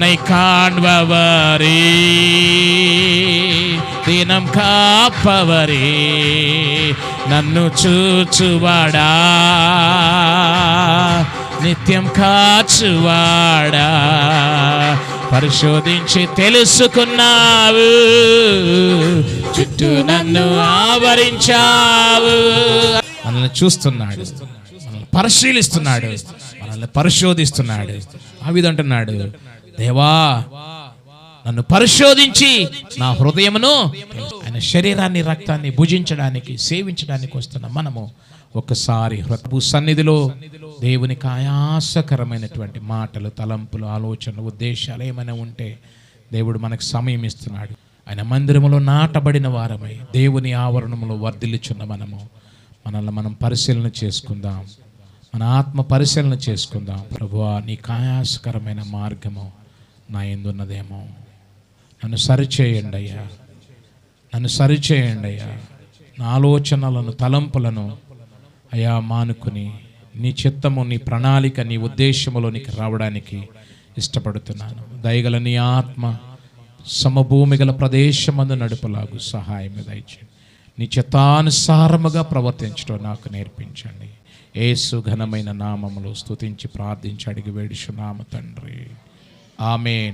என்னை காண்பவரே தினம் காப்பவரே నన్ను చూచువాడా నిత్యం కాచువాడా పరిశోధించి తెలుసుకున్నావు చుట్టూ నన్ను ఆవరించావు మనల్ని చూస్తున్నాడు మనల్ని పరిశీలిస్తున్నాడు మనల్ని పరిశోధిస్తున్నాడు ఆ విధంగా అంటున్నాడు దేవా నన్ను పరిశోధించి నా హృదయమును ఆయన శరీరాన్ని రక్తాన్ని భుజించడానికి సేవించడానికి వస్తున్న మనము ఒకసారి హృదయ సన్నిధిలో దేవునికి ఆయాసకరమైనటువంటి మాటలు తలంపులు ఆలోచనలు ఉద్దేశాలు ఏమైనా ఉంటే దేవుడు మనకు సమయం ఇస్తున్నాడు. ఆయన మందిరములో నాటబడిన వారమై దేవుని ఆవరణములో వర్ధిల్లుచున్న మనము. మనల్ని మనం పరిశీలన చేసుకుందాం. మన ఆత్మ పరిశీలన చేసుకుందాం. ప్రభువా నీ కాయాసకరమైన మార్గము నా ఎందున్నదేమో నన్ను సరిచేయండి అయ్యా. నన్ను సరిచేయండి అయ్యా. నా ఆలోచనలను తలంపులను అయా మానుకుని నీ చిత్తము నీ ప్రణాళిక నీ ఉద్దేశములోనికి రావడానికి ఇష్టపడుతున్నాను. దయగల నీ ఆత్మ సమభూమి గల ప్రదేశమందు నడుపులాగు సహాయం దయచేయండి. నీ చిత్తానుసారముగా ప్రవర్తించడం నాకు నేర్పించండి. ఏసు ఘనమైన నామములు స్తుతించి ప్రార్థించి అడిగి వేడుచున్నాము తండ్రి. ஆமேன்